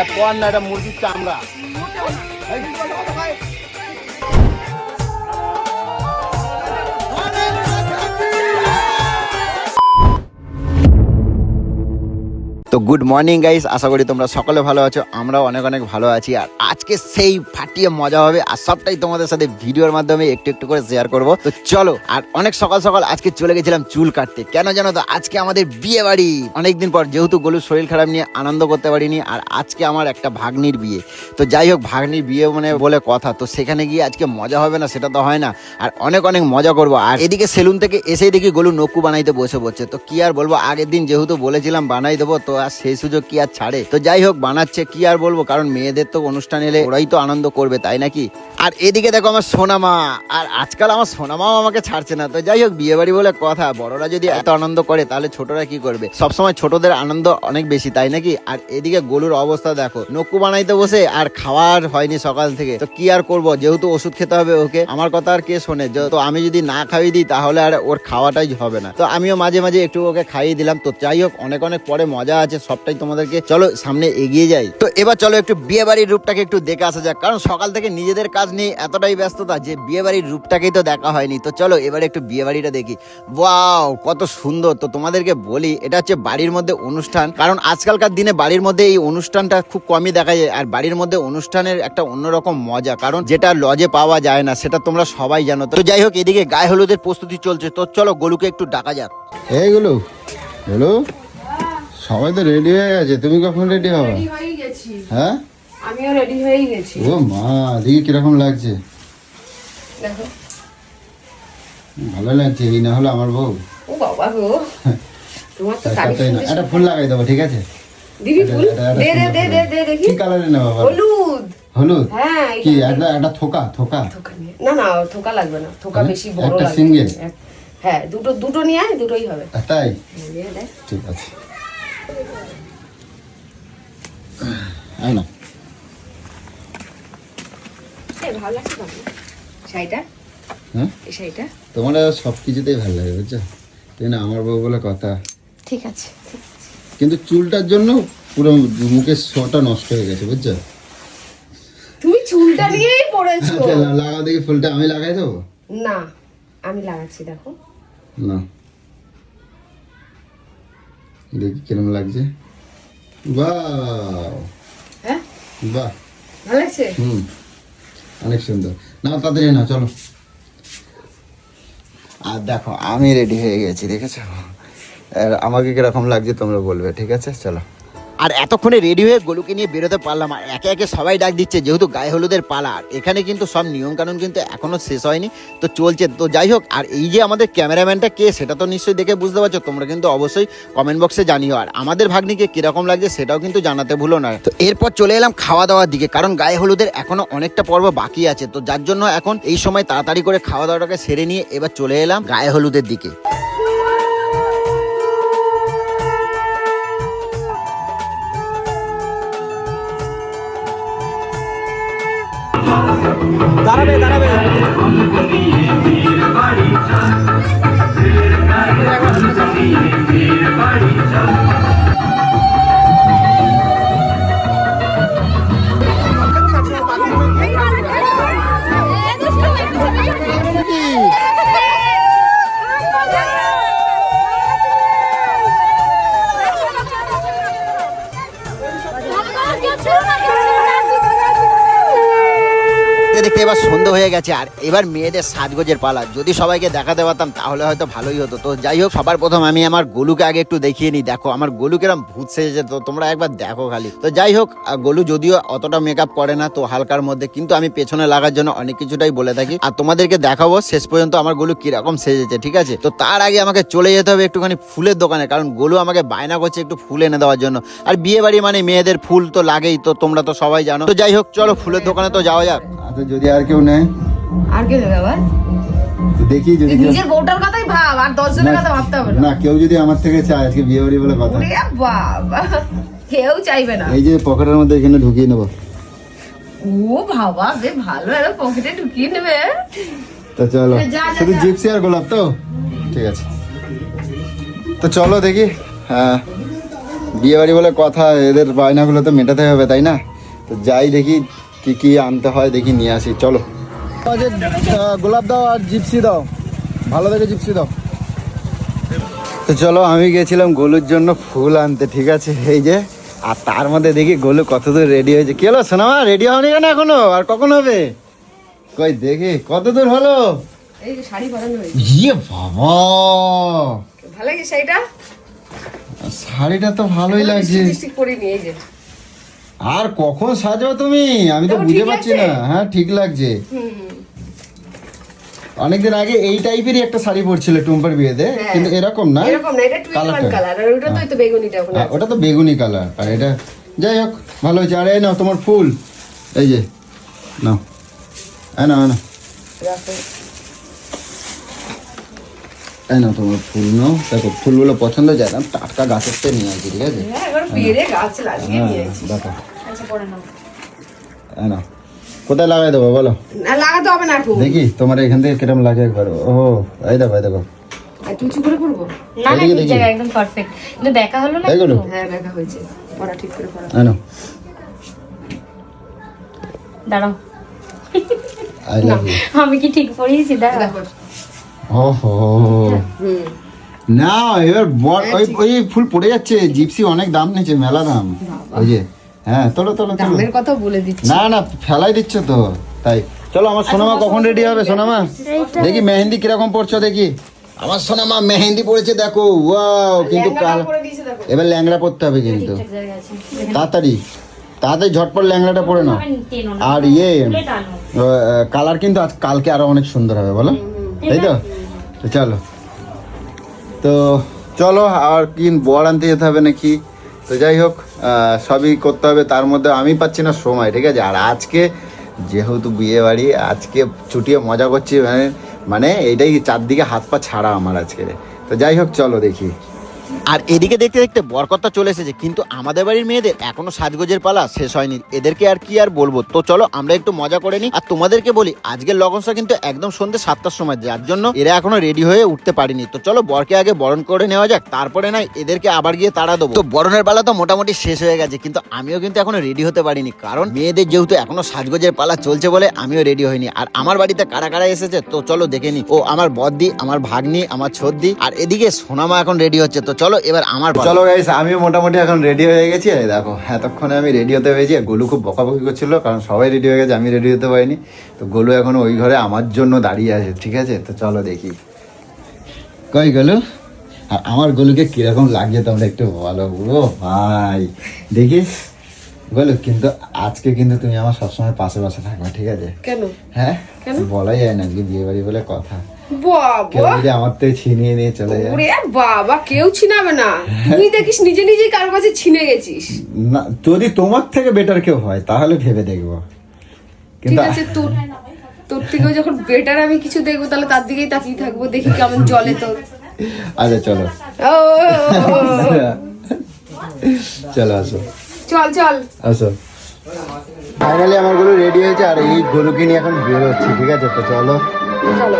এটা কর না এটা মুরগির চামড়া। তো গুড মর্নিং গাইস আশা করি তোমরা সকলে ভালো আছো, আমরাও অনেক অনেক ভালো আছি। আর আজকে সেই ফাটিয়ে মজা হবে, আর সবটাই তোমাদের সাথে ভিডিওর মাধ্যমে একটু একটু করে শেয়ার করব। তো চলো, আর অনেক সকাল সকাল আজকে চলে গেছিলাম চুল কাটতে। কেন জানো তো, আজকে আমাদের বিয়ে বাড়ি। অনেকদিন পর যেহেতু গলুর শরীর খারাপ নিয়ে আনন্দ করতে পারিনি, আর আজকে আমার একটা ভাগ্নির বিয়ে। তো যাই হোক, ভাগ্নির বিয়ে মানে বলে কথা, তো সেখানে গিয়ে আজকে মজা হবে না সেটা তো হয় না। আর অনেক অনেক মজা করব। আর এদিকে সেলুন থেকে এসেই দেখি গলু নকু বানাইতে বসে পড়ছে। তো কি আর বলব, আগের দিন যেহেতু বলেছিলাম বানাই দেবো, তো আর সেই সুযোগ কি আর ছাড়ে? তো যাই হোক, বানাচ্ছে কি আর বলব? কারণ মেয়েদের তো অনুষ্ঠান এলে ওরাই তো আনন্দ করবে, তাই নাকি? আর এদিকে দেখো আমার সোনামা। আর আজকাল আমার সোনামাও আমাকে ছাড়ছে না। তো যাই হোক বিয়ে বাড়ি বলে কথা, বড়রা যদি এত আনন্দ করে, তাহলে ছোটরা কি করবে? সবসময় ছোটদের আনন্দ অনেক বেশি, তাই নাকি? আর এদিকে গলুর অবস্থা দেখো, নক্কু বানাইতে বসে আর খাওয়ার হয়নি সকাল থেকে। তো কি আর করব? যেহেতু ওষুধ খেতে হবে ওকে। আমার কথা আর কে শোনে? তো আমি যদি না খাইয়ে দিই, তাহলে আর ওর খাওয়াটাই হবে না। তো আমিও মাঝে মাঝে একটু ওকে খাইয়ে দিলাম। তো যাই হোক, অনেক অনেক পরে মজা আছে। সবটাই তোমাদেরকে, চলো সামনে এগিয়ে যাই। তো এবার চলো একটু বিয়ে বাড়ির রূপটাকে একটু দেখে আসা যাক, কারণ সকাল থেকে নিজেদের কাজ নিয়ে এতটাই ব্যস্ততা যে বিয়ে বাড়ির রূপটাকেই তো দেখা হয়নি। তো চলো এবারে একটু বিয়ে বাড়িটা দেখি। ওয়াও, কত সুন্দর! তো তোমাদেরকে বলি, এটা হচ্ছে বাড়ির মধ্যে অনুষ্ঠান, কারণ আজকালকার দিনে বাড়ির মধ্যে এই অনুষ্ঠানটা খুব কমই দেখা যায়, আর বাড়ির মধ্যে অনুষ্ঠানের একটা অন্যরকম মজা, কারণ যেটা লজে পাওয়া যায় না, সেটা তোমরা সবাই জানো। তো যাই হোক, এদিকে গায়ে হলুদের প্রস্তুতি চলছে, তো চলো গলুকে একটু ডাকা যাক। এইগুলো হ্যালো সবাই তো রেডি হয়ে গেছে। তুমি কখন রেডি হবে রেডি হয়ে গেছি। হ্যাঁ? আমিও রেডি হয়ে গেছি। ও মা দেখি কীরকম লাগছে? দেখো। ভালো লাগছে এই না হলো আমার বউ। ও বাবা গো। তোমার তো একটা ফুল লাগাই দেবো ঠিক আছে? দিবি ফুল? এটা- এটা- দে দে দে দে দে দেখি। কি কালারে নেব বাবা? হলুদ। হলুদ? হ্যাঁ কি একটা একটা থোকা থোকা? না না থোকা লাগবে না। থোকা বেশি বড় একটা লাগবে? এক- হ্যাঁ দুটো দুটো নিয়ে আয় দুটোই হবে। তাই? ঠিক আছে। আয় না। ভালো লাগছে বাবু শাড়িটা? হ্যাঁ? এই শাড়িটা? তোমার সব কিছুতেই ভালো লাগে বুঝছ? তুই না আমার বউ বলে কথা। ঠিক আছে কিন্তু চুলটার জন্য পুরো মুখের শোটা নষ্ট হয়ে গেছে বুঝছ? তুমি চুলটা নিয়েই পড়েছো। আচ্ছা, লাগাও দেখি ফুলটা। আমি লাগাই দেবো? না আমি লাগাচ্ছি দেখো। না। দেখি কিরম লাগছে। বাহ হ্যাঁ? বাহ। ভালো লাগছে? হুম। অনেক সুন্দর। না তাড়াতাড়ি না চলো। আর দেখো আমি রেডি হয়ে গেছি দেখেছ? আছে আমাকে কীরকম লাগছে তোমরা বলবে ঠিক আছে? চলো। আর এতক্ষণে রেডি হয়ে গলুকে নিয়ে বেরোতে পারলাম, আর একে একে সবাই ডাক দিচ্ছে, যেহেতু গায়ে হলুদের পালা, আর এখানে কিন্তু সব নিয়মকানুন কিন্তু এখনও শেষ হয়নি, তো চলছে। তো যাই হোক, আর এই যে আমাদের ক্যামেরাম্যানটা কে, সেটা তো নিশ্চয়ই দেখে বুঝতে পারছ, তোমরা কিন্তু অবশ্যই কমেন্ট বক্সে জানিও। আর আমাদের ভাগ্নিকে কীরকম লাগছে, সেটাও কিন্তু জানাতে ভুলো না। তো এরপর চলে এলাম খাওয়া দাওয়ার দিকে, কারণ গায়ে হলুদের এখনও অনেকটা পর্ব বাকি আছে, তো যার জন্য এখন এই সময় তাড়াতাড়ি করে খাওয়া দাওয়াটাকে সেরে নিয়ে এবার চলে এলাম গায়ে হলুদের দিকে। দাঁড়াবে দাঁড়াবে। গেছে আর এবার মেয়েদের সাজগোজের পালা। যদি সবাইকে দেখাতে পারতাম, তাহলে হয়তো ভালোই হতো। তো যাই হোক, সবার প্রথম আমি আমার গোলুকে আগে একটু দেখিয়ে নিই। দেখো, আমার গোলু কিরম ভূত সেজেছে, তো তোমরা একবার দেখো খালি। তো যাই হোক গোলু যদিও অতটা মেকআপ করে না, তো হালকার মধ্যে, কিন্তু আমি পেছনে লাগার জন্য অনেক কিছুটাই বলে থাকি। আর তোমাদেরকে দেখাবো শেষ পর্যন্ত আমার গোলু কীরকম সেজেছে, ঠিক আছে? তো তার আগে আমাকে চলে যেতে হবে একটুখানি ফুলের দোকানে, কারণ গোলু আমাকে বায়না করছে একটু ফুল এনে দেওয়ার জন্য। আর বিয়ে বাড়ি মানে মেয়েদের ফুল তো লাগেই, তো তোমরা তো সবাই জানো। তো যাই হোক, চলো ফুলের দোকানে তো যাওয়া যাক। আচ্ছা যদি আর কেউ নেয়? আর কে দেবে আবার? দেখি যদি নিজের বউটার কথাই ভাব আর দশ জনের কথা ভাবতে হবে না। কেউ যদি আমার থেকে চায় আজকে বিয়ে বাড়ি বলে কথা। বাবা কেউ চাইবে না। এই যে পকেটের মধ্যে এখানে ঢুকিয়ে নেব। ও বাবা বে ভালো এর পকেটে ঢুকিয়ে নেবে। তো চলো শুধু। জিপসি আর গোলাপ তো? ঠিক আছে। তো চলো দেখি হ্যাঁ বিয়ে বাড়ি বলে কথা এদের বায়নাগুলো তো মেটাতে হবে তাই না? তো যাই দেখি কি কি আনতে হয় দেখি নিয়ে আসি। চলো। গোলাপ দাও আর জিপসি দাও। ভালো দেখে জিপসি দাও। তো চলো আমি গেছিলাম গোলুর জন্য ফুল আনতে ঠিক আছে? এই যে আর তার মধ্যে দেখি গোলু কতদূর রেডি হয়েছে। কি হলো সোনামা? রেডি হয়নি কেন এখনও? আর কখন হবে? কই দেখি কত দূর হলো? এই যে শাড়ি হয়েছে। ইয়ে বাবা! ভালো লাগে শাড়িটা? শাড়িটা তো ভালোই লাগছে। লিপস্টিক পরে নিয়ে এই যে। আর কখন সাজো তুমি? আমি তো বুঝে পাচ্ছি না। হ্যাঁ ঠিক লাগছে। অনেকদিন আগে এই টাইপেরই একটা শাড়ি পরছিল টুম্পার বিয়েতে হ্যাঁ। কিন্তু এরকম না এরকম না এটা টু কালারটা। কালার আর ওটা তো এই তো বেগুনিটা ওখানে হ্যাঁ, ওটা তো বেগুনি কালার আর এটা যাই হোক ভালো হয়েছে। আরে এই নাও তোমার ফুল। এই যে নাও এই নাও। রাখো। এই না তোমার ফুল নাও। দেখো ফুলগুলো পছন্দ যায় না টাটকা গাছের থেকে নিয়ে আসি ঠিক আছে? হ্যাঁ হ্যাঁ দেখো। আচ্ছা নাও। কোথায় লাগাই দেবো বলো? লাগাতে হবে না দেখি তোমার এখান থেকে কিরম লাগে একবার ও এই দেখো এই দেখো। একটু উঁচু করে করব না না দেখি। জায়গা একদম পারফেক্ট কিন্তু দেখা হলো না হ্যাঁ দেখা হয়েছে। পড়া ঠিক করে পড়া। দাঁড়াও। আমি কি ঠিক পড়িয়েছি? দাঁড়াও। দেখো ওহো। না এবার বর ওই ওই ফুল পড়ে যাচ্ছে জিপসি অনেক দাম নিচ্ছে মেলা দাম। ওই যে হ্যাঁ তোলো তোলো দামের কথা বলে দিচ্ছি। না না ফেলাই দিচ্ছ তো তাই। চলো আমার সোনামা কখন রেডি হবে সোনামা? দেখি মেহেন্দি কীরকম পড়ছো দেখি। আমার সোনামা মেহেন্দি পড়েছে দেখো ওয়াও কিন্তু কাল এবার ল্যাংড়া পড়তে হবে কিন্তু। তাড়াতাড়ি তাড়াতাড়ি ঝটপট ল্যাংড়াটা পড়ে নাও। না। আর ইয়ে কালার কিন্তু আজ কালকে আরও অনেক সুন্দর হবে বলো। তাই তো? চলো। তো চলো, আর কি বর আনতে যেতে হবে নাকি? তো যাই হোক সবই করতে হবে, তার মধ্যে আমি পাচ্ছি না সময়, ঠিক আছে? আর আজকে যেহেতু বিয়ে বাড়ি, আজকে ছুটিয়ে মজা করছি মানে মানে এইটাই চারদিকে হাত পা ছাড়া আমার আজকে। তো যাই হোক, চলো দেখি। আর এদিকে দেখতে দেখতে বরকর্তা চলে এসেছে, কিন্তু আমাদের বাড়ির মেয়েদের এখনও সাজগোজের পালা শেষ হয়নি। এদেরকে আর কি আর বলব? তো চলো, আমরা একটু মজা করে নিই। আর তোমাদেরকে বলি, আজকের লগনসা কিন্তু একদম সন্ধ্যে সাতটার সময়, যার জন্য এরা এখনও রেডি হয়ে উঠতে পারিনি। তো চলো, বরকে আগে বরণ করে নেওয়া যাক, তারপরে নাই এদেরকে আবার গিয়ে তাড়া দেবো। তো বরণের পালা তো মোটামুটি শেষ হয়ে গেছে, কিন্তু আমিও কিন্তু এখনও রেডি হতে পারিনি, কারণ মেয়েদের যেহেতু এখনও সাজগোজের পালা চলছে বলে আমিও রেডি হইনি। আর আমার বাড়িতে কারা কারা এসেছে, তো চলো দেখে নি ও আমার বদ্দি, আমার ভাগ্নি, আমার ছদ্দি, আর এদিকে সোনামা এখন রেডি হচ্ছে, তো চলো এবার আমার চলো গাইস আমিও মোটামুটি এখন রেডি হয়ে গেছি। এই দেখো এতক্ষণে আমি রেডি হতে পেরেছি। গোলু খুব বকাবকি করছিল কারণ সবাই রেডি হয়ে গেছে আমি রেডি হতে পারিনি। তো গোলু এখন ওই ঘরে আমার জন্য দাঁড়িয়ে আছে ঠিক আছে? তো চলো দেখি। কই গোলু? আর আমার গোলুকে কীরকম লাগছে তোমরা একটু বলো ও ভাই। দেখিস? গোলু কিন্তু আজকে কিন্তু তুমি আমার সবসময় পাশে পাশে থাকবে ঠিক আছে? কেন? হ্যাঁ? বলাই যায় না আজকে বিয়ে বাড়ি বলে কথা। বাবা। যদি আমার থেকে ছিনিয়ে নিয়ে চলে যায়। ওরে বাবা কেউ ছিনাবে না। তুই দেখিস নিজে কারও কাছে ছিনে গেছিস। না যদি তোমার থেকে বেটার কেউ হয় তাহলে ভেবে দেখব। ঠিক আছে তোর তোর থেকেও যখন বেটার আমি কিছু দেখব তাহলে তার দিকেই তাকিয়ে থাকব দেখি কেমন জলে তোর। আচ্ছা চলো। ও, চলো আসো। চল চল। আসো। ফাইনালি আমারগুলো রেডি হয়েছে আর এই গরুকে নিয়ে এখন বেরোচ্ছি ঠিক আছে? তো চলো। চলো।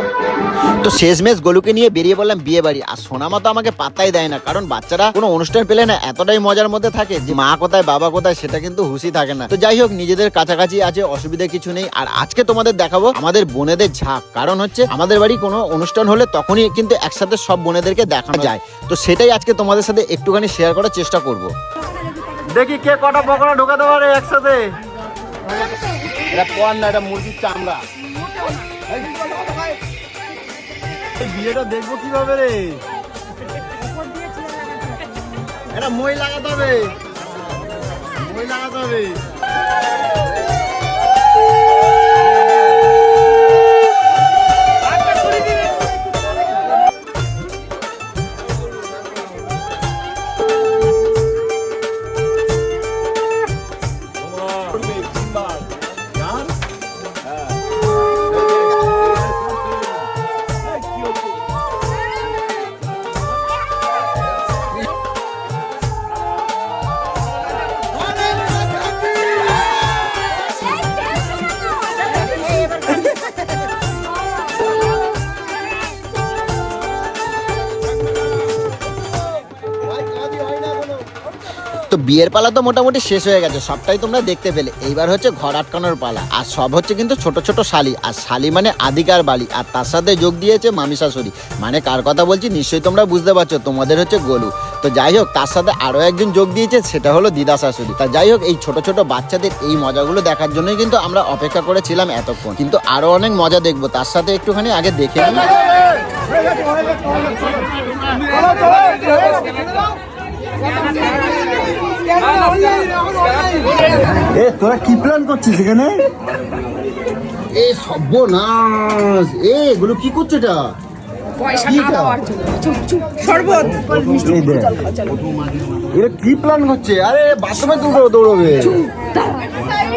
তো শেষমেশ গোলুকে নিয়ে বেরিয়ে পড়লাম বিয়ে বাড়ি। আর সোনামা তো আমাকে পাত্তাই দেয় না কারণ বাচ্চারা কোনো অনুষ্ঠান পেলে না এতটাই মজার মধ্যে থাকে যে মা কোথায় বাবা কোথায় সেটা কিন্তু হুশি থাকে না। তো যাই হোক নিজেদের কাছাকাছি আছে অসুবিধা কিছু নেই। আর আজকে তোমাদের দেখাবো আমাদের বোনেদের ঝাঁক। কারণ হচ্ছে আমাদের বাড়ি কোনো অনুষ্ঠান হলে তখনই কিন্তু একসাথে সব বোনেদেরকে দেখানো যায়। তো সেটাই আজকে তোমাদের সাথে একটুখানি শেয়ার করার চেষ্টা করব। দেখি কে কটা পকোড়া ঢোকাতে পারে একসাথে। এটা পর না এটা মুরগির চামড়া। বিয়েটা দেখব কীভাবে রে? এটা মই লাগাতে হবে। মই লাগাতে হবে। বিয়ের পালা তো মোটামুটি শেষ হয়ে গেছে সবটাই তোমরা দেখতে পেলে এইবার হচ্ছে ঘর আটকানোর পালা আর সব হচ্ছে কিন্তু ছোট ছোট শালি আর শালি মানে আদিকার বালি আর তার সাথে যোগ দিয়েছে মামি শাশুড়ি মানে কার কথা বলছি নিশ্চয়ই তোমরা বুঝতে পারছ তোমাদের হচ্ছে গোলু তো যাই হোক তার সাথে আরও একজন যোগ দিয়েছে সেটা হলো দিদা শাশুড়ি তা যাই হোক এই ছোট ছোট বাচ্চাদের এই মজাগুলো দেখার জন্যই কিন্তু আমরা অপেক্ষা করেছিলাম এতক্ষণ কিন্তু আরও অনেক মজা দেখব তার সাথে একটুখানি আগে দেখে নিই এ তোরা কি প্ল্যান করছিস এখানে? এ সর্বনাশ। এ এগুলো কি করছে এটা? এরা কি প্ল্যান করছে? আরে বাথরুমে দৌড়ো দৌড়বে।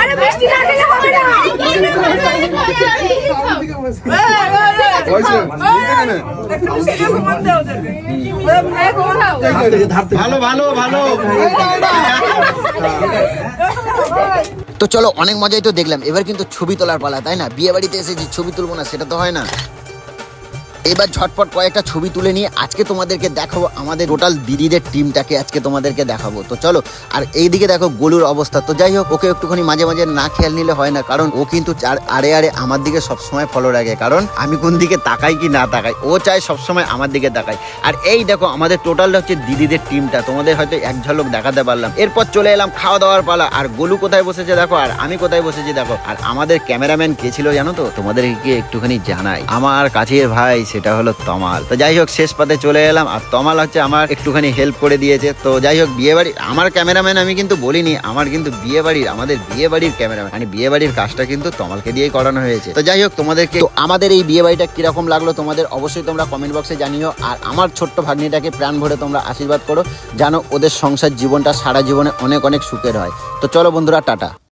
আরে মিষ্টি না খেলে হবে না। ভালো ভালো ভালো। তো চলো অনেক মজাই তো দেখলাম। এবার কিন্তু ছবি তোলার পালা তাই না? বিয়ে বাড়িতে এসেছি ছবি তুলবো না সেটা তো হয় না। এবার ঝটপট কয়েকটা ছবি তুলে নিয়ে আজকে তোমাদেরকে দেখাবো আমাদের টোটাল দিদিদের টিমটাকে আজকে তোমাদেরকে দেখাবো। তো চলো, আর এইদিকে দেখো গোলুর অবস্থা। তো যাই হোক, ওকে একটুখানি মাঝে মাঝে না খেয়াল নিলে হয় না, কারণ ও কিন্তু আরে আড়ে আমার দিকে সবসময় ফলো রাখে। কারণ আমি কোন দিকে তাকাই কি না তাকাই, ও চায় সবসময় আমার দিকে তাকাই আর এই দেখো, আমাদের টোটালটা হচ্ছে দিদিদের টিমটা তোমাদের হয়তো এক ঝলক দেখাতে পারলাম। এরপর চলে এলাম খাওয়া দাওয়ার পালা। আর গোলু কোথায় বসেছে দেখো, আর আমি কোথায় বসেছি দেখো। আর আমাদের ক্যামেরাম্যান কে ছিল জানো তো? তোমাদেরকে একটুখানি জানাই। আমার কাছের ভাই সেটা হলো তমাল। তো যাই হোক, শেষ পাতে চলে এলাম, আর তমাল হচ্ছে আমার একটুখানি হেল্প করে দিয়েছে। তো যাই হোক বিয়ে বাড়ি আমার ক্যামেরাম্যান আমি কিন্তু বলিনি, আমার কিন্তু বিয়ে বাড়ির আমাদের বিয়ে বাড়ির ক্যামেরাম্যান মানে বিয়ে বাড়ির কাজটা কিন্তু তমালকে দিয়েই করানো হয়েছে। তো যাই হোক, তোমাদেরকে আমাদের এই বিয়ে বাড়িটা কীরকম লাগল তোমাদের অবশ্যই তোমরা কমেন্ট বক্সে জানিও, আর আমার ছোট্ট ভাগ্নিটাকে প্রাণ ভরে তোমরা আশীর্বাদ করো জানো ওদের সংসার জীবনটা সারা জীবনে অনেক অনেক সুখের হয়। তো চলো বন্ধুরা, টাটা।